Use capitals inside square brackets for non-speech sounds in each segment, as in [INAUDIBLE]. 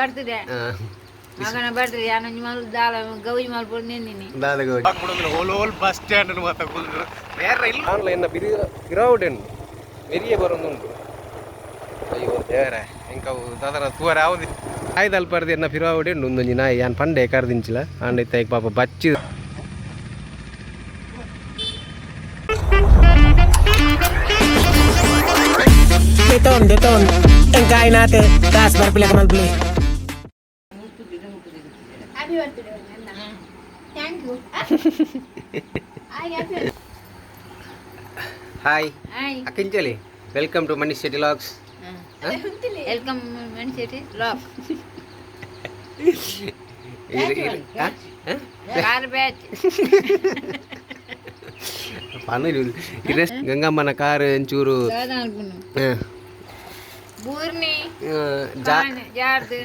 ಬರ್ತದೆ. ಮಗನ ಬರ್ತದೆ ಯಾನೊಂದು ಮಲ್ ದಾಳ ಗೌಜಿ ಮಲ್ಪೊಂಡು ನಿನ್ನಿನಿ ಹೋಲ್ ಹೋಲ್ ಬಸ್ ಸ್ಟ್ಯಾಂಡ್ ಮಾತಾಡ್ಕೊಂಡು ಬೇರೆ ಇಲ್ಲ. ಆನ್ಲೈನ್ ಬಿರಿ ಗಿರಾವುಡೇನು ಮೆರಿಯೇ ಬರೋದುಂಟು. ಅಯ್ಯೋ ದೇವರೇ ಇಂಕ ದಾದರ ತೂವರೆ ಯಾವ್ದು ಆಯ್ದಲ್ ಪರ್ದಿ ಎನ್ನ ಫಿರಾವುಡೆ ಒಂದೊಂಜಿ ನಾಯಿ ಯಾನ್ ಪಂಡೆ ಕರ್ದಿಂಚಿಲ್ಲ ಆಂಡ ಇತ್ತ ಪಾಪ ಬಚ್ಚಿ barpila ka man beli. Happy birthday thank you hi hi ಅಕ್ಕಿಂಚಲಿ welcome to Manish Shetty vlogs welcome ಮನುಷ್ಯರಿ ಲಾಕ್ ಕಾರ್ ಬ್ಯಾಚ್ ಪನ್ನೀರು ಇರಸ್ ಗಂಗಮ್ಮನ ಕಾರ್ ಒಂಚೂರು ದಾದ ಅನ್ಕೊಂಡು ಹ, ಬೂರ್ನಿ ಆ, ಜಾ ಜಾರ್ದು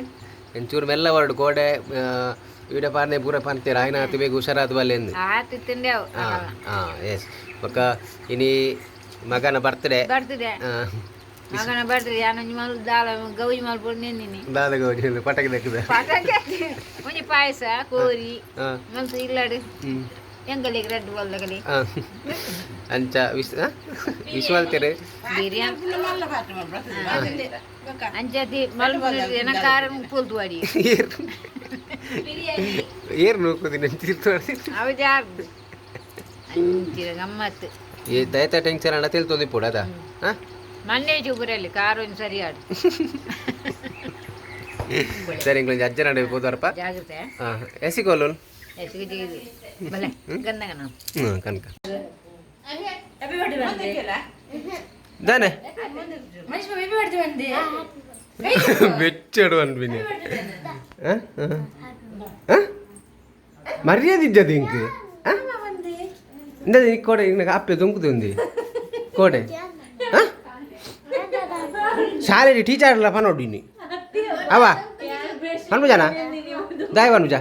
ಒಂಚೂರು ಮೆಲ್ಲ ಹೊರಡು ಕೋಡೆ ಬೇಗ ಹುಷಾರಾದ ಬಲ್ಲೆ ಎಂದು ಆತು ತಿಂದೆವು ಹಾಂ ಹಾಂ ಎಸ್ ಬೊಕ್ಕ ಇನಿ ಮಗನ ಬರ್ತ್ಡೇ ಬರ್ತದೆ ಮಗನ ಬರ್ತದೆ ಯಾನೊಂದು ಮಲ್ ದಾಲ ಗೌಜಿ ಮಲ್ಪೊಂಡು ನಿನ್ನಿನಿ ದಾಲ ಗೌಜಿ ಪಟಾಕಿ ದಕ್ಕದ ಪಟಾಕಿ ಒಂಜಿ ಪಾಯಸ ಕೋರಿ ಹಾಂ ಮಲ್ತು ಇಲ್ಲಾಡು ಎಂಗಲಿಗೆ ರೆಡ್ ಬಲ್ದಗಲಿ ಹಾಂ ಅಂಚ ವಿಶ್ ವಿಶ್ವಾಲ್ತೀರಿ ಬಿರಿಯಾನಿ ಅಂಚತಿ ಮಲ್ಪೊಂಡು ಎನ ಕಾರ ಪುಲ್ತು ಅಡಿ ಏರ್ ನೋಡ್ಕೋತೀನಿ ಜಾರ್ದು ಅಂಚಿರ ಗಮ್ಮತ್ತು. ಈ ದಯತ ಟೆನ್ಷನ್ ಅಣ್ಣ ತಿಳ್ತೊಂದಿ ಪುಡ ಅದ ಹಾಂ? ಮೊನ್ನೆ ಚುಬುರಲ್ಲಿ ಕಾರು ಒಂದು ಸರಿ ಆಡು [LAUGHS] ಸರಿ ಇಂಗ್ಲಂಜ್ ಅಜ್ಜ ನಡೆ ಹೋದವರಪ್ಪ ಜಾಗ್ರತೆ. ಹಾಂ ಎಸಿಗೋಲೋನ್ ಎಸಿಗೆ ಜಿಗಿದು. ಬಲೆ ಗಂದಾಗ ನಾವು. ಹ್ಞೂ ಕನಕ ದಾನೆ. വെച്ചിടുവാൻ പിന്നെ മര്യാദ ഇജ്ജത് എനിക്ക് എന്താ നീ കോടെ ഇങ്ങനെ അപ്പ തുമുക്ക് തോന്നി കോടെ ಶಾಲೆಯಲ್ಲಿ ಟೀಚರ್ ಇಲ್ಲ ನೋಡಿ ನೀ ಅವ? ಅನ್ಬುಜಾನ ದಯವ ಅನ್ಬುಜ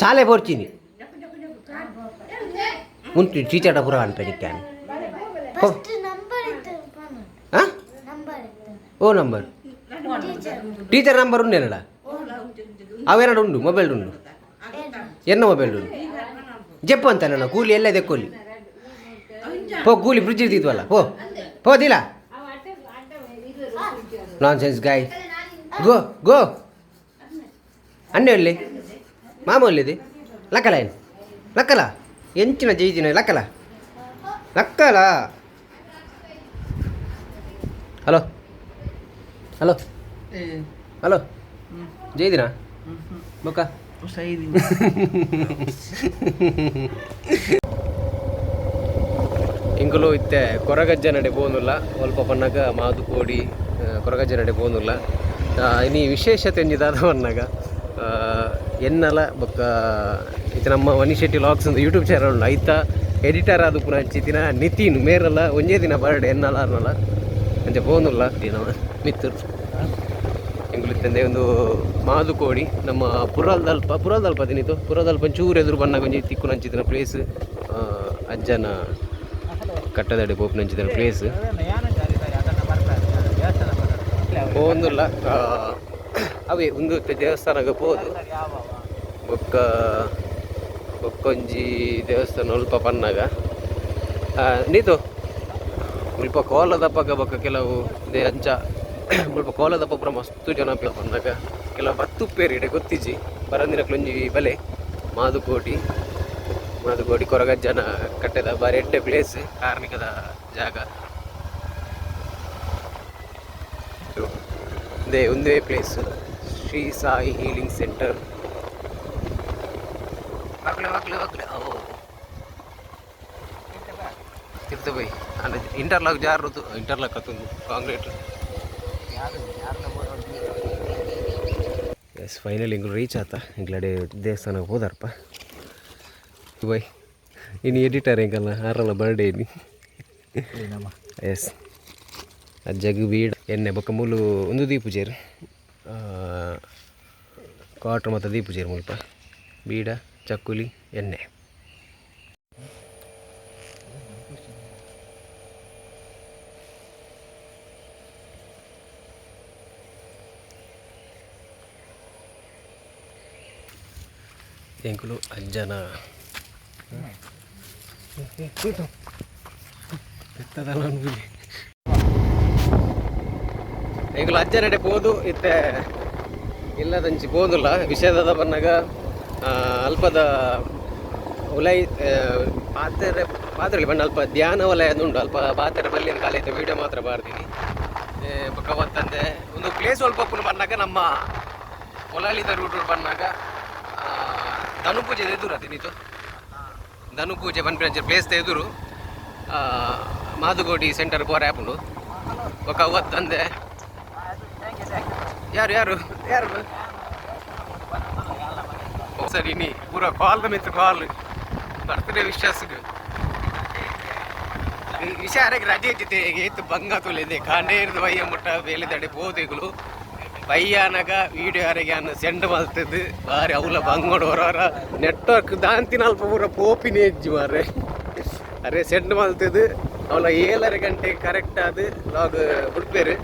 ಶಾಲೆ ಬರ್ತೀನಿ. ಉಂಟು ಟೀಚರ್ಡ ಪುರ ಅನ್ಪೇನಿಕ್ಕಾನೆ ಓ ನಂಬರ್? ಟೀಚರ್ ನಂಬರ್ ಉಂಡು ಎರಡ ಅವೆರಡು ಉಂಡು ಮೊಬೈಲ್ ಉಂಡು ಎನ್ನ ಮೊಬೈಲ್ ಉಂಡು ಜೆಪ್ಪು ಅಂತ ನಾನು ಕೂಲಿ ಎಲ್ಲ ಇದೆ ಕೂಲಿ. ಪೋ, ಕೂಲಿ ಫ್ರಿಜ್ ಇರ್ತಿದ್ವಲ್ಲ, ಪೋ. ಹೋದಿಲ್ಲ ನಾನ್ ಸೆನ್ಸ್ ಗಾಯ್ ಗೋ ಗೋ. ಅನ್ನೆ ಒಳ್ಳೆ ಮಾಮ ಒಳ್ಳೆದೆ ಲಕ್ಕಲ ಏನು? ಲಕ್ಕಲ? ಎಂಚಿನ ಜೈದಿನ ಲಕ್ಕಲ? ಲಕ್ಕಲ? ಹಲೋ? ಹಲೋ ಹಲೋ ಜೈದಿರಾ ಮುಖ ಇಂಕಲು ಇತ್ತೆ ಕೊರಗಜ್ಜ ನಡೆ ಬೋನುಲ್ಲ ಒಲ್ಪ ಪನ್ನಗ ಮಾದು ಕೋಡಿ ಕೊರಗಜ್ಜ ನಡೆ ಬೋನುಲ್ಲ. ಇನಿ ವಿಶೇಷತೆ ಎಂಜಿದಾದ ಪನ್ನಗ ಎನ್ನಲ ಬೊಕ್ಕ ಇತ್ತ ನಮ್ಮ ವನಿ ಶೆಟ್ಟಿ ಲಾಗ್ಸ್ ಅಂತ ಯೂಟ್ಯೂಬ್ ಚಾನಲ್ ಉಂಡು ಐತ ಎಡಿಟರ್ ಆದ ಪುನಃ ಹಚ್ಚಿತಿನ ನಿತಿನ್ ಮೇರಲ್ಲ ಒಂದೇ ದಿನ ಬರ್ಡೆ ಎನ್ನಲ್ಲ ಅನ್ನಲ್ಲ ಅಂಚ ಬೋನುಲ್ಲ ನಮ್ಮ ಮಿತ್ತರು ಇಂಗ್ಲಿತ್ತಂದೆ ಒಂದು ಮಾದು ಕೋಡಿ ನಮ್ಮ ಪುರಾಲ್ದಲ್ಪ ಪುರಾಲ್ದಲ್ಪ ತಿನ್ನಿತು ಪುರಾದಲ್ಪ ಚೂರು ಎದುರು ಬಣ್ಣ ಕೊಂಚ ತಿಕ್ಕು ನಂಚಿದಿನ ಪ್ಲೇಸ್ ಅಜ್ಜನ ಕಟ್ಟದಡಿ ಪೋಪು ನಂಚಿದಿನ ಪ್ಲೇಸ್ ಒಂದುಲ್ಲ ಅವೇ ಒಂದು ದೇವಸ್ಥಾನಕ್ಕೆ ಹೋದು ಬೊಕ್ಕ ಬೊಕ್ಕೊಂಜಿ ದೇವಸ್ಥಾನ ಅಲ್ಪ ಪನ್ನಾಗ ನೀತು ಸ್ವಲ್ಪ ಕೋಲದಪ್ಪಗ ಬೊಕ್ಕ ಕೆಲವು ಇದೇ, ಅಂಚ. ಸ್ವಲ್ಪ ಕೋಲದಪ್ಪ ಪುರ ಮಸ್ತು ಜನ ಬಂದಾಗ ಕೆಲವು ಬತ್ತು ಪೇರಿಡೆ ಬರಂದಿನ ಬರಂದಿನಕ್ಲೊಂಜಿ ಬಲೆ, ಮಾದುಕೋಟಿ ಮಾದುಕೋಟಿ ಕೊರಗಜ್ಜನ ಕಟ್ಟೆದ ಬಾರಿ ಎಡ್ಡೆ ಪ್ಲೇಸ್ ಕಾರ್ಮಿಕದ ಜಾಗ. ಇದೇ, ಒಂದೇ place Shri Sai healing centre ಮಕ್ಳೆ bye. Bye interlock ಜಾರದು ಇಂಟರ್ಲಾಕ್ ಹತ್ತೊಂದು. ಕಾಂಕ್ರೀಟ್ ಎಸ್ ಫೈನಲ್ ಹಿಂಗೆ ರೀಚ್ ಆತ. ಹಿಂಗ್ಲಡೆ ದೇವಸ್ಥಾನಕ್ಕೆ ಹೋದಾರಪ್ಪ. ಬೈ. ಇನ್ನು ಎಡಿಟರ್ ಹೆಂಗಲ್ಲ? ಆರಲ್ಲ ಬರ್ಡೇ ಇನಿ ಎಸ್ ಜಗ್ ಬೀಡ್ ಎಣ್ಣೆ ಬೊಕ್ಕ ಮೂಲು ಒಂದು ದೀಪುಜೇರು. ಕ್ವಾಟ್ರ್ ಮತ್ತು ದೀಪುಜೇರು ಮುಲ್ಪ ಬೀಡ ಚಕ್ಕುಲಿ ಎಣ್ಣೆ. ಎಂಕುಲು ಅಜ್ಜನ. ಎತ್ತದಲ್ಲ ಅಜ್ಜ ನಡೆ ಪೋದು, ಇತ್ತೆ ಇಲ್ಲದಂಚಿ ಪೋದುಲ್ಲ. ವಿಷಯದ ಬಂದಾಗ ಅಲ್ಪದ ಉಲೈ ಪಾತ್ರೆ ಪಾತ್ರೆ ಬಣ್ಣ ಅಲ್ಪ ಧ್ಯಾನ ವಲಯ ಉಂಟು. ಅಲ್ಪ ಪಾತ್ರೆ ಬಲ್ಲಿನ ಕಾಲೈತೆ ವೀಡಿಯೋ ಮಾತ್ರ ಬಾರ್ತೀನಿ ಬೊಕ್ಕ ಒಂದು ಪ್ಲೇಸ್ ಸ್ವಲ್ಪ ಪುನಃ ಬಂದಾಗ ನಮ್ಮ ಹೊಲಾಳಿದ ರೂಟ್ ಬಂದಾಗ ಧನು ಪೂಜೆ ಎದುರು ಅದಿನಿತು ಧನು ಪೂಜೆ ಬಂದ್ಬಿಡ ಪ್ಲೇಸ್ ಎದುರು ಆ, ಮಾದುಗೋಡಿ ಸೆಂಟರ್ ಪೋರ ಆ್ಯಪುಂಡು ఒక ಅವತ್ತಂದೆ ಯಾರು ಯಾರು ಯಾರು ಓ, ಸರಿ ನೀ ಪೂರ ಕಾಲ್ ಮಿತ್ರ ಕಾಲ್ ಬರ್ತಡೇ ವಿಶ್ವಾಸಕ್ಕೆ ವಿಷಾರಕ್ಕೆ ರಜೆ ಇದ್ದಿತ್ತೆ ಏತು ಬಂಗ ತುಲಿದೆ ಕಾಂಡೇ ಇರೋದು ಬಯ್ಯ ಮುಟ್ಟ ಬೇಲಿದಡೆ ಬೋದೆಗಳು ಬಯ್ಯಾನಗ ವಿಡಿಯೋ ಯಾರಿಗೆ ಅನ್ನ ಸೆಂಡ್ ಮಲ್ತದ್ದು ಬಾರಿ ಅವಲ ಬಂಗೋಡು ಹೊರವರ ನೆಟ್ವರ್ಕ್ ದಾಂತಿನ ಅಲ್ಪ ಪೂರ ಪೋಪಿನ ಎಜ್ಜಿ ಮಾರ್ರೆ ಅರೆ ಸೆಂಡ್ ಮಲ್ತದ್ದು ಅವಳ ಏಳರ ಗಂಟೆ ಕರೆಕ್ಟ್ ಆದ ಲಾಗ್ ಬಿಡ್ಪೇರು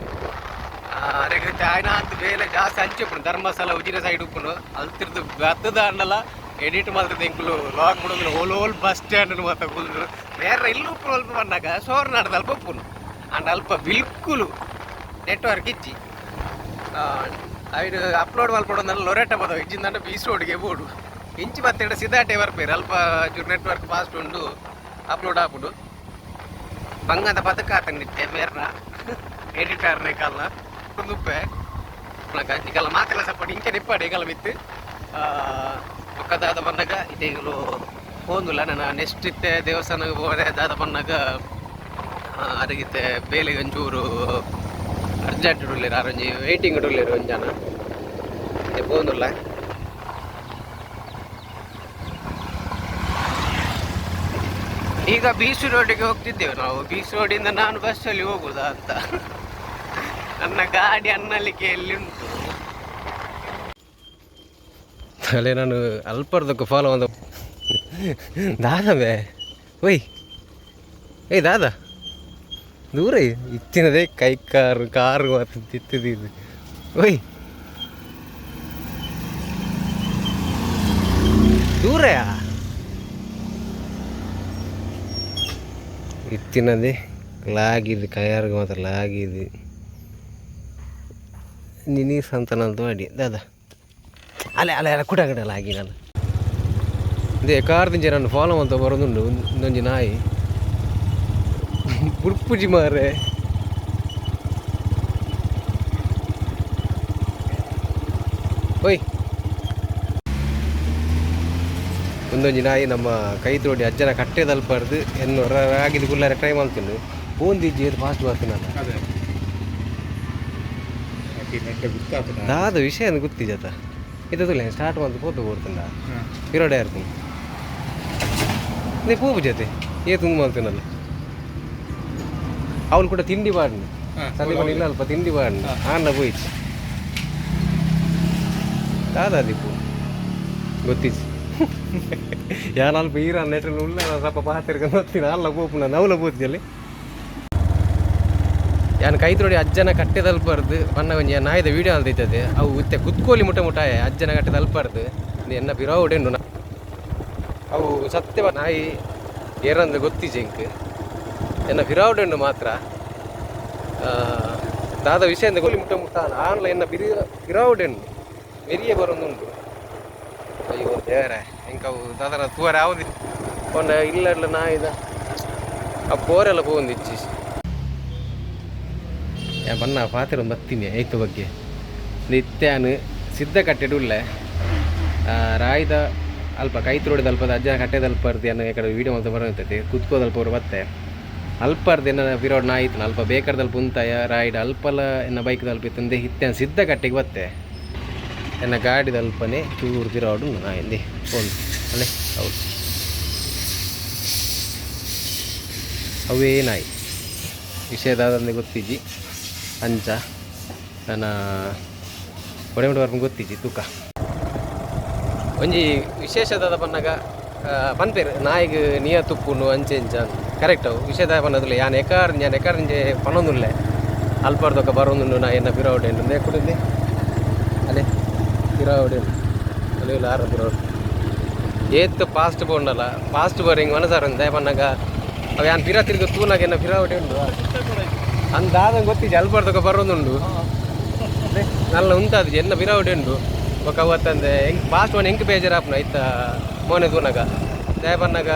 ಅರೆಗೆ ಚಾಯ್ನಾ ಅಂತ ಬೇಲೆ ಜಾಸ್ತಿ ಹಂಚಿಪ್ಪು ಧರ್ಮಸ್ಥಳ ಉಜಿರ ಸೈಡ್ ಉಪ್ಪುನು ಅಲ್ತಿರ್ದು ಗತ್ತದ ಅನ್ನಲ್ಲ ಎಡಿಟ್ ಮಾಡ್ತದೆ ಎಂಕುಲು ಲಾಗ್ ಬಿಡೋದು ಹೋಲ್ ಹೋಲ್ ಬಸ್ ಸ್ಟ್ಯಾಂಡ್ ಮಾತಾಡ್ಕೊಂಡು ಬೇರೆ ಇಲ್ಲಿ ಉಪ್ಪು ಅಲ್ಪ ಬಂದಾಗ ಸೋರ್ ನಾಡ್ದು ಅಲ್ಪ ಉಪ್ಪುನು ಅಂಡ್ ಅಲ್ಪ ಬಿಲ್ಕುಲು ನೆಟ್ವರ್ಕ್ ಇಜ್ಜಿ ಅವಿಡು ಅಪ್ಲೋಡ್ ಮಲ್ಪಡೋದನ್ನ ಲೊರೆಟ ಬದವು ಇಜ್ಜಿಂದ ಬೀಸ್ ರೋಡ್ಗೆ ಬೋಡು ಇಂಚಿ ಮತ್ತೆ ಸಿದಾಟೆ ಬರ್ಪೇರು ಅಲ್ಪ ಚೂರು ನೆಟ್ವರ್ಕ್ ಫಾಸ್ಟ್ ಉಂಡು ಅಪ್ಲೋಡ್ ಹಾಕ್ಬಿಡು ಬಂಗದ ಬದುಕ ಆತಂಗಿತ್ತೆ ಬೇರ್ನ. ಎಡಿಟರ್ನೇ ಕಲ್ಲ ಕುಂದುಪ್ಪೆ ಈಗಲ್ಲ ಮಾತೆಲ್ಲ ಸಪೋರ್ಟ್ ಇಂಕೆ ನಿಪ್ಪಾಡಿ ಈಗಲ್ಲ ಬಿತ್ತು. ಒಕ್ಕದಾದ ಬಂದಾಗ ಇದೀಗಲು ಹೋಗುಲ್ಲ ನಾನು ನೆಕ್ಸ್ಟ್ ಇತ್ತೆ ದೇವಸ್ಥಾನಕ್ಕೆ ಹೋದೆ ದಾದ ಬಂದಾಗ ಅದಕ್ಕಿತ್ತೆ ಬೇಲಿಗೆ ಆರಂಜಿ ವೈಟಿಂಗ್ ಇಡಲಿರ ಒಂದು ಜನ. ಈಗ ಈಗ ಬೀಚ್ ರೋಡಿಗೆ ಹೋಗ್ತಿದ್ದೇವೆ ನಾವು. ಬೀಚ್ ರೋಡಿಂದ ನಾನು ಬಸ್ಸಲ್ಲಿ ಹೋಗುದಾ ಅಂತ. ನನ್ನ ಗಾಡಿ ಅನ್ನಲಿಕ್ಕೆ ಎಲ್ಲಿ ಉಂಟು? ಅಲ್ಲೇ ನಾನು ಅಲ್ಪರ್ದಕ್ಕೆ ಫಾಲೋ ಒಂದು ದಾದವೇ ಒಯ್ ಏಯ್, ದಾದ. ದೂರ ಇತ್ತಿನದೇ ಕೈ, ಕಾರು ಕಾರು ತಿತ್ತಿದ್ದು ಓಯ್. ದೂರಯಾ? ಇತ್ತಿನದೇ ಲಾಗಿದೆ, ಕೈಯಾರ್ಗೆ ಮಾತ್ರ ಲಾಗಿದ್ದು ನಿನಗೆ ಸಂತಾನಂತ ಮಾಡಿ ದಾದ. ಅಲೆ ಅಲೆ ಅಲ್ಲ ಕುಡ ಕಡೆ ದಿಂಜೆ ನಾನು ಫಾಲೋ ಅಂತ ಬರೋದುಂಡು ಇನ್ನೊಂದು ನಾಯಿ. ಪುರ್ಪುಜಿ ಮಾರೆ ಓಯ್. ಒಂದೊಂಜಿ ನಾಯಿ ನಮ್ಮ ಕೈ ತೋಡಿ ಅಜ್ಜನ ಕಟ್ಟೆ ತಲುಪಾರ್ದು ಎನ್ನು ಆಗಿದ್ದು ಕುಲ್ಲಾರೆ ಟ್ರೈ ಮಾಡ್ತೀನಿ. ಪೋಂದಿಜ್ಜಿ ಅದು. ಫಾಸ್ಟ್ ಬರ್ತೀನಿ ನಾನು ದಾದ ವಿಷಯ ಅಂತ ಗೊತ್ತಿಜಾತ ಇದು ಸ್ಟಾರ್ಟ್ ಮಾಡ್ದು ಪೋತು ಕೊಡ್ತೀನಿ ಇರೋಡೆ ಇರ್ತೀನಿ. ನೀ ಪೂಪು ಜೊತೆ ಏ ತುಂಬ ಮಾಡ್ತೀನಲ್ಲ. ಅವನು ಕೂಡ ತಿಂಡಿ ಮನೆ ಇಲ್ಲ ಅಲ್ಪ ತಿಂಡಿ ಬಾಡ್ನಿ. ಆನ್ನ ಹೋಯ್ತು ದಾದ ದೀಪು. ಗೊತ್ತಿತ್ತು. [LAUGHS] ಯಾನ್ ಅಲ್ಪ ಈರ ನೆಟ್ರಲ್ಲಿ ಉಳ್ಳ ನಾನು ಸ್ವಲ್ಪ ಪಾತಿರ್ಕೊಂಡು ಹೋಗ್ತೀನಿ. ಅಲ್ಲ ಪೋಪು ನಾನು ಅವಲ ಪೋತಿದ್ದಲ್ಲಿ ಯಾನ್ ಕೈ ತೊಡಿ ಅಜ್ಜನ ಕಟ್ಟೆ ತಲುಪರ್ದು ಬಣ್ಣ ಒಂಜಿ ನಾಯ್ದ ವಿಡಿಯೋ ಅಲ್ದೈತದೆ ಅವು ಉತ್ತೆ ಕುತ್ಕೋಲಿ ಮುಟ್ಟ ಮುಟಾಯ ಅಜ್ಜನ ಕಟ್ಟೆ ತಲುಪಾರ್ದು. ಎನ್ನ ಬಿರಾವುಡೆಂಡು ನಾ ಅವು ಸತ್ಯವ ನಾಯಿ ಏರಂದ್ರೆ ಗೊತ್ತಿಜೆ ಇಂಕ್ ಬಿರಾವುಡೆಂಡು ಮಾತ್ರ ಆ, ದಾದ ವಿಷಯ ಅಂದ್ರೆ ಗೋಲಿ ಮುಟ್ಟ ಮುಟ್ಟ ಆನ್ಲ ಎನ್ನ ಬಿರಿ ಬಿರಾವುಡೆಂಡು ಮೆರಿಯ ಬರೋದುಂಟು. ಅಯ್ಯೋ ದೇವರೇ ಇಂಕ ಅವು ದಾದನ ತೂರ ಆವುದಿ ಕೊಂಡ ಇಲ್ಲ ನಾಯಿದ ಆ ಪೋರೆಲ್ಲ ಪೋಂದಿಚ್ಚಿ ಇಚ್ಚಿ ಬನ್ನ ಪಾತ್ರೆ ಒಂದು ಬತ್ತೀನಿ ಐತ ಬಗ್ಗೆ. ನಿತ್ಯಾನು ಸಿದ್ಧ ಕಟ್ಟೆಡುಳ್ಳೆ. ರಾಯ್ದ ಅಲ್ಪ ಕೈ ತುರೋಡಿದ ಅಲ್ಪದ ಅಜ್ಜ ಕಟ್ಟೆದಲ್ಪ ಅಲ್ಪರ್ದು ಅನ್ನೋ ಕಡೆ ವೀಡಿಯೋ ಮಾಡ್ತಾ ಬರೋತೈತಿ. ಕುತ್ಕೋದಲ್ಪ ಅವ್ರು ಬತ್ತೆ ಅಲ್ಪರ್ದು ಏನ ಬಿರೋಡ್ ಇತ್ತು ಅಲ್ಪ ಬೇಕರ್ದಲ್ಲಿ ಪುಂತಾಯ, ರಾಯ್ಡ್ ಅಲ್ಪಲ ಎನ್ನ ಬೈಕ್ ಇತ್ತಂದೆ ಹಿತ್ಯಾನ ಸಿದ್ಧ ಕಟ್ಟಿಗೆ ಬತ್ತೆ. ಎನ್ನ ಗಾಡಿ ತಲುಪನೆ ಚೂರು ಬಿರೋಡು ನಾಯಿಂದೆ. ಒಂದು ಅಲ್ಲೇ, ಹೌದು. ಅವೇ ನಾಯಿ. ವಿಷಯದಾದಂದೆ ಗೊತ್ತಿಜ್ಜಿ. ಅಂಚ, ನನ್ನ ಒಡೆ ಮುಡ ಬರ್ಕೊಂಡು ಗೊತ್ತಿಜ್ಜಿ, ತೂಕ. ಒಂಜಿ ವಿಶೇಷದಾದ ಪನ್ನಗ ಪನ್ಪೇರು ನಾಯಿಗ್ ನಿಯ ತುಪ್ಪುನು ಅಂಚೆ ಇಂಚ ಕರೆಕ್ಟ್ ಅವು ವಿಷಯದ ಪನ್ನದುಲ್ಲ ಯಾನ್ ಎಕಾರ್ ഞാൻ ಎಕಾರ್ ಇಂಜೆ ಪನ್ನೊಂದುಲ್ಲೆ ಅಲ್ಪರ್ದೊಕ್ಕ ಬರೋಂದುಂಡು ನಾ ಎನ್ನ ಪಿರಾವಡೆ ಉಂಡು ಕುಡಿದ್ದೆ ಅಲೆ ಪಿರಾವಡೆ ಅಲ್ಲಿ ಆರ ಪಿರಾವಡೆ ಏತ್ ಫಾಸ್ಟ್ ಬೋಂಡಲ್ಲ ಫಾಸ್ಟ್ ಬೋರಿಂಗ್ ಮನಸಾರ ದಯಪನ್ನಾಗ ಅವು ಯಾನ್ ಪಿರ ತಿರುಗಿ ತೂನಾಗ ಎನ್ನ ಪಿರ ಹೊಟ್ಟೆ ಉಂಡು ಅಂದಾದ ಗೊತ್ತಿಜ್ಜಿ ಅಲ್ಬಾರ್ದಕ್ಕ ಬರೋದುಂಡು ನಲ್ಲ ಉಂಟಾದು ಎನ್ನ ಪಿರ ಹೊಟ್ಟೆ ಉಂಡು ఒక ಅವತ್ತಂದೆ ಹೆಂಗ್ ಫಾಸ್ಟ್ ಒನ್ ಹೆಂಗ್ ಬೇಜಾರಾಪ್ನ ಐತ ಮೋನೆ ತೂನಗ ದಯಪನ್ನಾಗ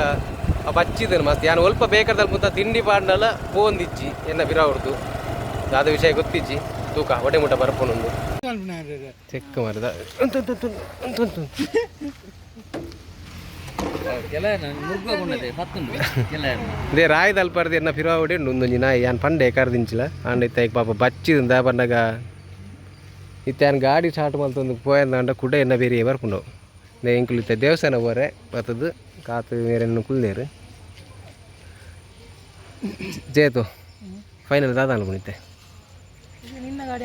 ಆ ಬಚ್ಚಿದನು ಮಸ್ತ್. ಯಾನು ಒಲ್ಪ ಬೇಕಾದಲ್ಲಿ ಮುತ್ತ ತಿಂಡಿ ಪಾಡ್ನಲ್ಲ ಪೋಂದಿಜ್ಜಿ, ಎನ್ನ ಬಿರ ಹೊಡ್ದು ಅದ ವಿಷಯ ಗೊತ್ತಿಜ್ಜಿ. ತೂಕ ಹೊಟ್ಟೆ ಮುಟ ಬರ್ಪೊಂದು ಚೆಕ್ ಮರದ ಇದೇ ರಾಯ್ ದಲ್ಪರ್ದು ಎನ್ನ ಪಿರುವ ಹೊಡಿ ಒಂಜಿ ನಾಯಿ ಯಾನ್ ಪಂಡೆ ಕರ್ದಿಂಚಿಲ್ಲ. ಅಂಡ ಇತ್ತ ಪಾಪ ಬಚ್ಚಿದಿಂದ ಪಂಡಗ ಇತ್ತ ಯಾನ್ ಗಾಡಿ ಸ್ಟಾರ್ಟ್ ಮಲ್ತೊಂದು ಪೋಯಂದ ಕುಡ ಎನ್ನ ಬೇರೆ ಬರ್ಪುಂಡು. ಇಂಕುಲು ಇತ್ತ ದೇವಸ್ಥಾನ ಹೋರೆ ಬರ್ತದ ಕಾತು ನೀರನ್ನು ಕುಲ್ದೇರು ಜೇತು ಫೈನಲ್ ದಾದ ಅನ್ಕೊಂಡಿತ್ತೆ ನಿನ್ನ ಗಾಡಿ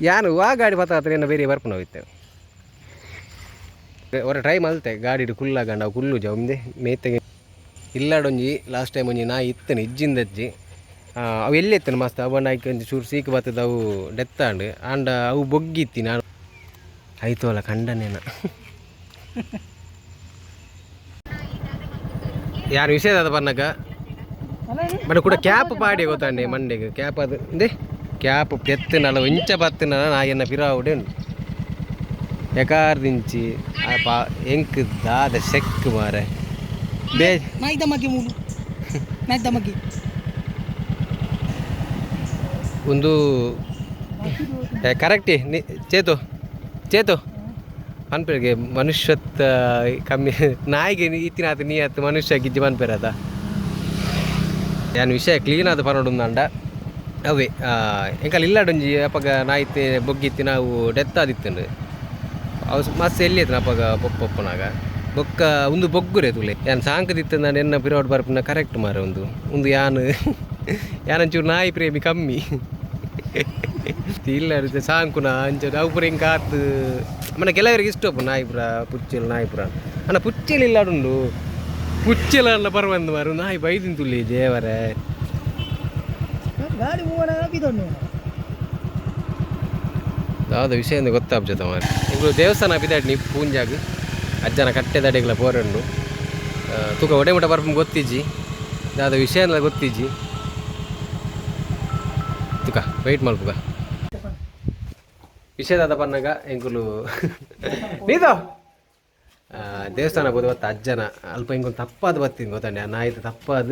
ಯಾನು ಆ ಗಾಡಿ ಬತ್ತ ಹತ್ರ ಏನೋ ಬೇರೆ ಬರ್ಕೊಂಡು ಹೋಗಿತ್ತೆ ಒರೆ ಟ್ರೈ ಮಲ್ತೆ ಗಾಡಿ ಕುಲ್ಲಾಗಂಡ ಅವು ಕುಲ್ಲು ಜಮ್ದೆ ಮೇತೆಗೆ ಇಲ್ಲಾಡೊಂಜಿ ಲಾಸ್ಟ್ ಟೈಮ್ ಒಂಜಿ ನಾ ಇತ್ತನು ಇಜ್ಜಿಂದ ಅಜ್ಜಿ ಅವು ಎಲ್ಲಿ ಎತ್ತನು ಮಸ್ತ್? ಅವನ್ನ ನಾಯ್ಕ ಒಂಜಿ ಚೂರು ಸೀಕ್ ಬತ್ತದ ಅವು ಡೆತ್ತಾಂಡು. ಆಂಡ ಅವು ಬೊಗ್ಗಿತ್ತಿ ನಾನು. ಆಯ್ತು ಅಲ್ಲ ಖಂಡನೇನ ಯಾರು ವಿಷಯ ಅದ ಬನ್ನಕ ಬಟ್ ಕೂಡ ಕ್ಯಾಪ್ ಪಾಡಿ ಗೊತ್ತಾಂಡಿ ಮಂಡಿಗೆ ಕ್ಯಾಪ್ ಅದು ಇದೆ ಕ್ಯಾಪ್ ಪೆತ್ತಿನಲ್ಲ ಇಂಚ ಪತ್ತಿನ ನಾ ಎನ್ನ ಪಿರಾವುಡೆ ಉಂಟು ಎಕಾರ್ದಿಂಚಿ ಪಾ ಎಂಕ್ ದಾದ ಸೆಕ್ ಮಾರೆ. ಬೇ ನಾಯ್ದ ಮಗ್ಗಿ ಮೂಲು ನಾಯ್ದ ಮಗ್ಗಿ ಒಂದು ಕರೆಕ್ಟಿ ನಿ ಚೇತು. ಚೇತು ಪನ್ಪೆರ್ಗೆ ಮನುಷ್ಯತ್ ಕಮ್ಮಿ, ನಾಯಿಗೆ ನೀ ಇತ್ತಿನ ಆತ, ನೀ ಆತ, ಮನುಷ್ಯ ಗಿಜ್ಜಿ ಪನ್ಪೆರದ ಯಾನ್ ವಿಷಯ ಕ್ಲೀನ್ ಆದ ಪರೋಡು ಅಂಡ. ಅವೇ ಎಂಕಲ್ ಇಲ್ಲಾಡೊಂಜಿ ಅಪ್ಪಗ ನಾಯಿತ್ತೆ ಬೊಗ್ಗಿತ್ತಿ ನಾವು ಡೆತ್ ಆದಿತ್ತಂಡು. ಅವು ಮಸ್ತ್ ಎಲ್ಲಿ ಐತೆ ಅಪ್ಪಗ ಪೊಪ್ಪನಾಗ ಬೊಕ್ಕ ಒಂದು ಬೊಗ್ಗುರೆ ತುಲೆ. ಯಾನ್ [LAUGHS] ಸಾಂಕದಿತ್ತ ನಾನು ಎನ್ನ ಪಿರೋಡ್ ಬರ್ಪುನ ಕರೆಕ್ಟ್ ಮಾರ ಒಂದು ಒಂದು ಯಾನು, ಯಾನಂಚೂರು ನಾಯಿ ಪ್ರೇಮಿ ಕಮ್ಮಿ. [LAUGHS] ಸಾಂಕುನ ಅಂಚ ಅವು ಪುರ ಹಿಂಗೆ ಕಾತು. ಮನೆ ಕೆಲವರಿಗೆ ಇಷ್ಟ ಅಪ್ಪ ನಾಯಿಪುರ ಪುಚ್ಚಲ್ ನಾಯಿಪುರ. ಅಣ್ಣ ಪುಚ್ಚಲ್ ಇಲ್ಲಾಡುಂಡು ಪುಚ್ಚಲ ಅಲ್ಲ ಪರವಂದು ಮಾರು ನಾಯಿ ಬೈದಿನ ತುಳಿ ದೇವರೇ. ಯಾವ್ದು ವಿಷಯ ಎಂದು ಗೊತ್ತಾಗ್ಜತ ಮಾರಿ ಇವರು ದೇವಸ್ಥಾನ ಬಿದ್ದಾಡಿ ನೀವು ಪೂಂಜಾಗ. ಅಜ್ಜನ ಕಟ್ಟೆ ದಡೆಗಳ ಪೋರಂಡು. ತೂಕ ಒಡೆ ಮುಟ ಬರ್ಪ ಗೊತ್ತಿಜ್ಜಿ. ಯಾವುದೋ ವಿಷಯ ಎಲ್ಲ ಗೊತ್ತಿಜ್ಜಿ. ತುಕ ವೆಯ್ಟ್ ಮಲ್ಪುಗ ವಿಷಯದಾದ ಬನ್ನಗ ಎಂಕುಲು ನೀದು ದೇವಸ್ಥಾನ ಹೋದ ಬತ್ತ ಅಜ್ಜನ, ಅಲ್ಪ ಹಿಂಗೊಂದು ತಪ್ಪಾದ ಬತ್ತಿನ ಗೊತ್ತಾನೆ ನಾ? ಇದು ತಪ್ಪಾದ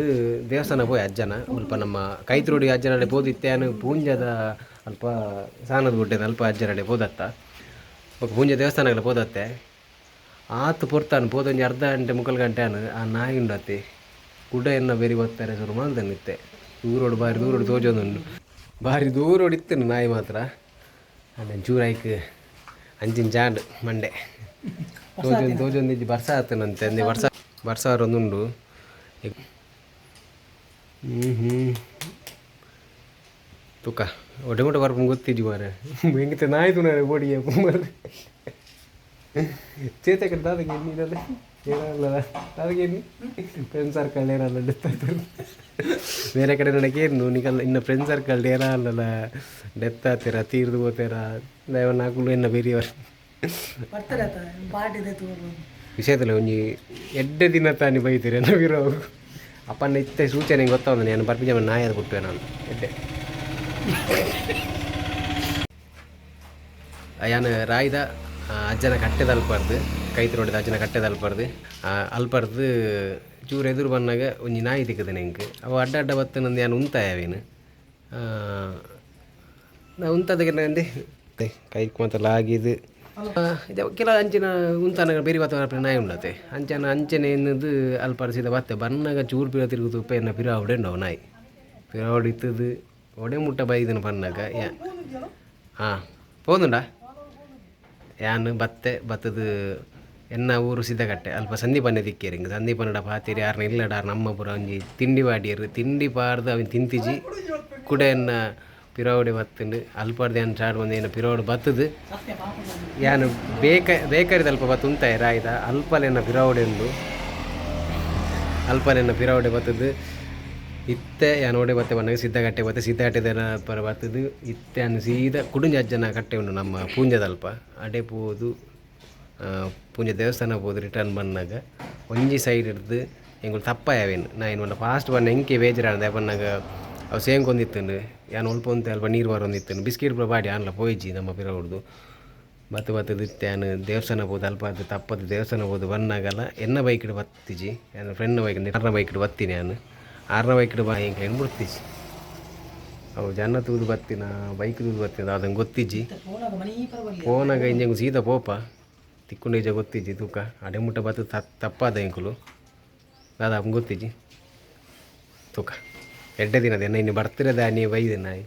ದೇವಸ್ಥಾನ ಹೋಯ್ ಅಜ್ಜನ. ಅಲ್ಪ ನಮ್ಮ ಕೈತ್ರೋಡಿ ಅಜ್ಜನಡೆ ಬೋದಿತ್ತೇನು ಪೂಂಜದ ಅಲ್ಪ ಸಾನದ ಗುಡ್ಡೆ ಅಲ್ಪ ಅಜ್ಜನಡೆ ಬೋದತ್ತ. ಪೂಂಜ ದೇವಸ್ಥಾನಗಳ ಬೋದತ್ತೆ. ಆತು ಪುರ್ತಾನು ಬೋದೊಂದು ಅರ್ಧ ಗಂಟೆ, ಮುಕ್ಕಲು ಗಂಟೆ ಅನು ಆ ನಾಯಿ ಉಂಡತಿ ಗುಡ್ಡ ಎನ್ನ ಬೆರಿ ಬರ್ತಾರೆ ಸುರು ಮಾಡ್ದನ್ನಿತ್ತೆ ದೂರೋಡು ಬಾರಿ ದೂರೋಡು ಬಾರಿ ಭಾರಿ ದೂರೋಡಿತ್ತೇನು ನಾಯಿ ಮಾತ್ರ. ಅಣ್ಣ ಚೂರಾಯ್ಕ್ ಅಂಚಿನ ಜಾಂಡ್ ಮಂಡೆ. ತೋಜೊಂದು ತೋಜೊಂದು ಬರ್ಸ ಆತನಂತೆ ಅಂದೆ ಬರ್ಸ ಬರ್ಸ ಅವರೊಂದುಂಡು ಹ್ಞೂ ಹ್ಞೂ ತುಕ. ಒಡೆ ಮುಟ ಬರ್ಕೊಂಡು ಗೊತ್ತಿಜ್ಜಿ ಮಾರೆ [LAUGHS] ಹೆಂಗಿತ ನಾಯ್ತು ನಾಳೆ ಬೋಡಿಗೆ. [LAUGHS] ಮಾರೆ ಚೇತಕ ಅದಕ್ಕೆ ಏನಿರಲ್ಲ ಏನಲ್ಲ ಅದಕ್ಕೆ ಏನು ಫ್ರೆಂಡ್ ಸರ್ಕಲ್ ಏನಲ್ಲ ಡೆತ್ ಆಯ್ತು ಬೇರೆ ಕಡೆ ನನಗೆ ಏನು ನೀಗಲ್ಲ ಇನ್ನು ಫ್ರೆಂಡ್ ಸರ್ಕಲ್ ಏನಲ್ಲ ಡೆತ್ ಆಗ್ತೀರ ತೀರ್ದು ಹೋಗ್ತೀರ? ದೈವನ್ನ ಹಾಕಲು ಇನ್ನು ಬೇರೆಯವರು. ವಿಷಯದಲ್ಲಿ ಒಂಜಿ ಎಡ್ಡೆ ದಿನ ತಾನಿ ಬೈತೀರಿ ನಾವಿರೋ ಅಪ್ಪನ ಇತ್ತೆ ಸೂಚನೆ ಗೊತ್ತಾವ ನಾನು ಬರ್ಪಿಜ ನಾಯದ ಬಿಟ್ಟೆ ನಾನು. ಎಡ್ಡೆ. ಯಾನು ರಾಯ್ದ? ಅಜ್ಜನ ಕಟ್ಟೆದ ಅಲ್ಪಾರ್ದು ಕೈತ್ ನೋಡಿದ ಅಜ್ಜನ ಕಟ್ಟೆದ ಅಲ್ಪಾರ್ದು ಅಲ್ಪರ್ದು ಚೂರು ಎದುರು ಬಂದಾಗ ಒಂಜಿ ನಾಯಿ ತಿಕ್ಕದ ನೆಂಗೆ. ಅವು ಅಡ್ಡ ಅಡ್ಡ ಬತ್ತ ನಂದು ಯಾನು ಉಂತಾಯವೇನು? ನಾ ಉಂತಾದಾಗ ನಂದಿ ಕೈ ಮಾತಲ್ಲ ಆಗಿದ್ದು ಕೆಲ ಅಂಚಿನ ಉಂತಾನಾಗ ಬೇರೆ ವಾತಾವರಣ ನಾಯಿ ಉಂಡತೆ. ಅಂಚನ ಅಂಚನೆ ಎನ್ನದು ಅಲ್ಪರಿಸಿದ ಬತ್ತೆ. ಬನ್ನಾಗ ಚೂರು ಪಿರ ತಿರುಗುದು ಉಪ್ಪ ಎನ್ನ ಪಿರ ಅವಡೆ ನಾವು ನಾಯಿ. ಪಿರ ಒಡೆ ಮುಟ್ಟ ಬೈದನು ಬನ್ನಾಗ ಯಾ ಹಾಂ ಪೋದುಂಡಾ? ಯಾನು ಬತ್ತೆ ಬತ್ತದು ಎನ್ನ ಊರು ಸಿದ್ದಗಟ್ಟೆ ಅಲ್ಪ ಸಂದೀಪನೆ ದಿಕ್ಕೇರಿ ಹಿಂಗೆ ಸಂದೀಪನಡ ಪಾತಿರಿ ಯಾರನ್ನ ಇಲ್ಲಡ ನಮ್ಮ ಪುರ ಒಂಜಿ ತಿಂಡಿ ಪಾಡಿಯರು ತಿಂಡಿ ಪಾಡ್ದು ಅವನು ತಿಂತಿಜಿ. ಕೂಡ ಎನ್ನ ಪಿರೋಡಿ ಬತ್ತುಂಡು. ಅಲ್ಪಡ್ದು ಏನು ಚಾಡ್ ಬಂದು ಏನು ಪಿರೋಡು ಬತ್ತದು. ಯಾನು ಬೇಕ, ಬೇಕರಿದ ಅಲ್ಪ ಬತ್ತು ಉಂತಾಯ ರಾಯ್ದ ಅಲ್ಪಲೆನ್ನ ಪಿರೋಡಿ ಉಂಡು. ಅಲ್ಪಲೆನ್ನ ಪಿರೋಡಿ ಬತ್ತದು. ಇತ್ತೆ ಯಾನೋಡೆ ಮತ್ತೆ ಬತ್ತೆ ಬಂದಾಗ ಸಿದ್ದಗಟ್ಟೆ ಬತ್ತೆ ಸಿದ್ದಗಟ್ಟೆದ ಪರ ಬರ್ತದ್ದು ಇತ್ತೆ ಅನ್ನು ಸೀದಾ ಕುಡುಂಜ ಅಜ್ಜನ ಕಟ್ಟೆ ಉಂಟು ನಮ್ಮ ಪೂಂಜದಲ್ಪ. ಅಡೆ ಪೋದು ಪೂಂಜ ದೇವಸ್ಥಾನ ಹೋದು ರಿಟರ್ನ್ ಬಂದಾಗ. ಒಂಜಿ ಸೈಡ್ ಹಿಡ್ದು ತಪ್ಪ ತಪ್ಪಾಯವೇನು? ನಾ ಏನು ಫಾಸ್ಟ್ ಬಂದು ಹೆಂಗೆ ಬೇಜಾರಾದ ಬಂದಾಗ ಅವು ಸೇಮ್ ಕೊಂದಿತ್ತನು ಯಾನು ಒಲ್ಪ ಅಂತ ಅಲ್ಪ ನೀರು ಬರೋಂದಿತ್ತನು ಬಿಸ್ಕಿಟ್ ಬಾಡಿ ಆನ್ಲ ಪೋಯ್ಜಿ ನಮ್ಮ ಪಿರ ಹೊಡ್ದು ಬತ್ತು ಬತ್ತು ದಿತ್ತಾನು ದೇವಸ್ಥಾನ ಹೋದು ಅಲ್ಪ ಅದು ತಪ್ಪದು ದೇವಸ್ಥಾನ ಹೋದು ಬಂದಾಗಲ್ಲ ಎನ್ನ ಬೈಕ್ ಬತ್ತಿಜಿ. ನನ್ನ ಫ್ರೆಂಡ್ ಬೈಕ್ ಆರನ ಬೈಕ್ ಬತ್ತೀನಿ ನಾನು ಆರನ ಬೈಕ್ ಬಾ ಹೆಂಗೆ ಹೆಣ್ಣು ಬಿಡ್ತಿಜಿ ಅವು ಜನ ತೂದು ಬರ್ತೀನ ಬೈಕ್ ತೂದು ಬರ್ತೀನಿ, ಅದು ಹಂಗೆ ಗೊತ್ತಿಜ್ಜಿ. ಫೋನಾಗ ಹಿಂಗೆ ಸೀದಾ ಪೋಪ. ತಿಕ್ಕೊಂಡು ಈಜ ಗೊತ್ತಿಜ್ಜಿ ತೂಕ. ಅಡೆಮುಟ್ಟ ಬತ್ತು ತಪ್ಪಾದ ಎಂಕುಲು ಅದ ಹಂಗೆ ಗೊತ್ತಿಜ್ಜಿ. ತೂಕ. ಎಡ್ಡೆ ದಿನದ ಇನ್ನು ಬರ್ತಿರೋದ ನೀವು ಬೈದೆ ನಾಯಿ.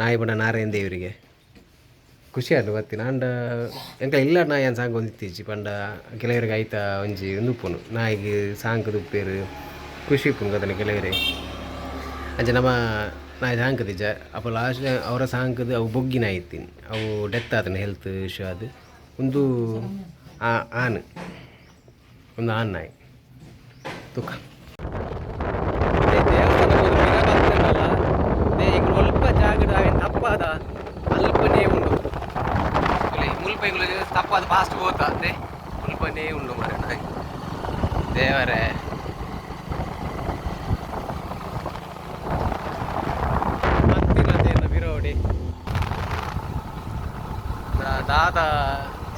ನಾಯಿ ಬಣ್ಣ ನಾರಾಯಣ ದೇವರಿಗೆ ಖುಷಿ ಆಯ್ತು ಬತ್ತಿನ ಅಂಡ ಎಂಕ ಇಲ್ಲ ನಾಯಿ ಏನು ಸಾಂಗ್ ಹೊಂದಿತ್ತೀಜಿ ಪಂಡ ಕೆಲವರಿಗೆ ಆಯ್ತಾ ಒಂಜಿ ಉಪ್ಪುನು ನಾಯಿಗೆ ಸಾಂಗ್ ದುಪ್ಪೇರು. ಖುಷಿ ಇಪ್ಪುನು kelewere ಅಂಚ ನಮ್ಮ ನಾಯಿ ಸಾಂಕದಿಜ ಅಪ್ಪ ಲಾಸ್ಟ್ ಅವರ ಸಾಂಕದ ಅವು ಬೊಗ್ಗಿನ ಆಯ್ತೀನಿ ಅವು ಡೆತ್ ಆತನ ಹೆಲ್ತ್ ಇಶ್ಯೂ ಅದು. ಒಂದು ಆನ್. ಒಂದು ಆನ್ ನಾಯಿ. ತುಕ ಸ್ವಲ್ಪ ಜಾಗದ ತಪ್ಪಾದ ಅಲ್ಪನೇ ಉಂಡು ಮುಲ್ಪೈಗಳು ತಪ್ಪಾದ ಫಾಸ್ಟ್ ಹೋತ ಅದೇ ಮುಲ್ಪನೇ ಉಂಡು ಮರ ನಾಯಿ ದೇವರೇ ಮತ್ತಿಲ್ಲದೇನು ಬಿರೋಡಿ ದಾದ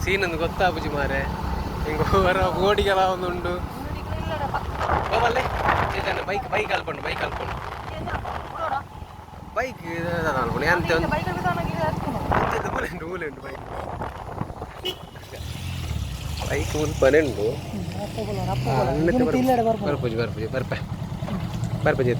ಸೀನೊಂದು ಗೊತ್ತಾಪುಜಿ ಮಾರೆ? ಹಿಂಗ ಹೋರ ಓಡಿಗೆಲ್ಲ ಒಂದುಂಡು ಹೋಗಲ್ಲೇ ಬೈಕ್ ಬೈಕ್ ಅಲ್ಕೊಂಡು ಬೈಕ್ ಅಲ್ಕೊಂಡು. ಬೈಕ್ ಅಲ್ಕೊಂಡು ಎಂತ ಒಂದು? ಮೂಲೆಂಡು ಮೂಲೆಂಡು ಬೈಕ್ ಬೈಕ್ ಮುಲ್ಪನೆ ಉಂಡು ಬರ್ಪಜಿ ಬರ್ಪಜಿ ಬರ್ಪ. ಬರ್ಪುಜಿ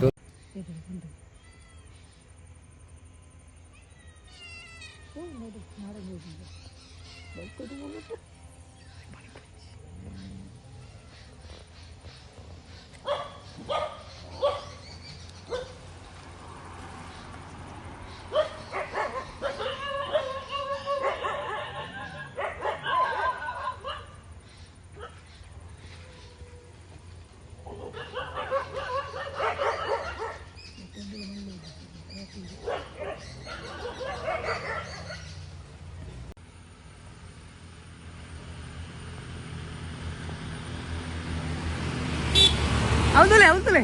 அவுத்துலே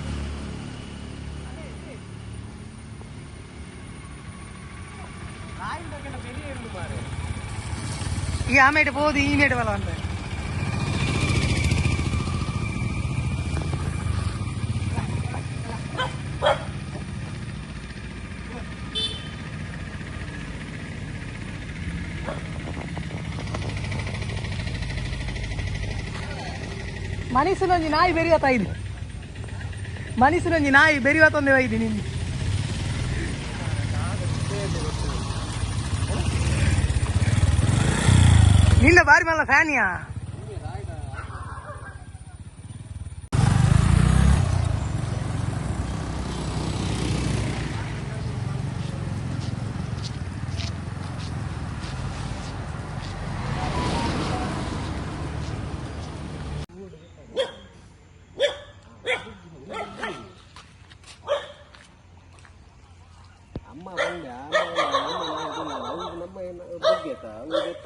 அவுத்துலே ஆமேட்டு போகுது ஈமேட்டு வேலை வந்தேன் மனுஷன் நாய் பெரிய தாயுது ಮನಸ್ಸಿನೊಂದು ನಾಯಿ ಬೆರೆಯತ್ತ ಇದು ಮನಸ್ಸಿನೊಂದು ನಾಯಿ ಬೆರೆಯತ್ತೊಂದೇ ಒಯ್ದು ನಿಂದು ನಿನ್ನ ಬಾರಿ ಮಲ್ಲ ಫ್ಯಾನಿಯಾ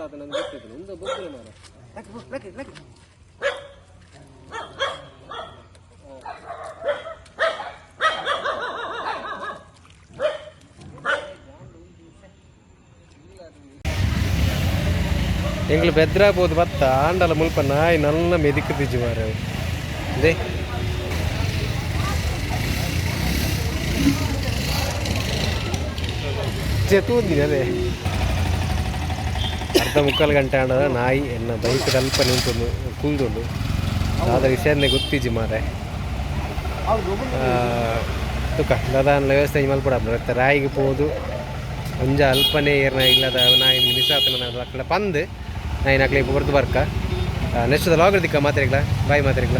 ಅವ್ರು ಗೊತ್ತಾದ ನಂಗೆ ಗೊತ್ತಿತ್ತು ಒಂದು ಬಗ್ಗೆ ಮಾರ ಲಕ್ಕೆ ಲಕ್ಕೆ ಲಕ್ಕೆ ಎಂಗ್ಳು ಬೆದ್ರಾಗ್ಬೋದು ಬತ್ತ ಆಂಡಲ ಮುಲ್ಪ ನಾಯಿ ನನ್ನ ಮೆದಿಕದಿಜ್ಜು ಮಾರ ಅದೇ ತೂದಿನಿ ಅದೇ ಅರ್ಧ ಮುಕ್ಕಾಲು ಗಂಟೆ ಆಂಡ ನಾಯಿ ಎನ್ನ ಬೈಕ್ ಸ್ವಲ್ಪ ನಿಂತು ಕುಲ್ದುಂಡು ಆದ ವಿಷಯನೇ ಗೊತ್ತಿಜ್ಜಿ ಮಾರೆ ತುಕ ದಾದಾನ ವ್ಯವಸ್ಥೆ ಮಲ್ಪಡ ಮತ್ತೆ ರಾಯಿಗೆ ಹೋದು ಒಂಜ ಅಲ್ಪನೇ ಏರ್ನ ಇಲ್ಲದ ನಾಯಿ ಮಿಸ್ ಆತನ ಪಂದ್ ಪಂದು. ನಾಯಿ ಬರ್ದು ಬರ್ಕ. ನೆಕ್ಸ್ಟ್ ಲಾಗ್ ದಿಕ್ಕ ಬಾಯಿ ಮಾತಾಡಿಗ್ಲ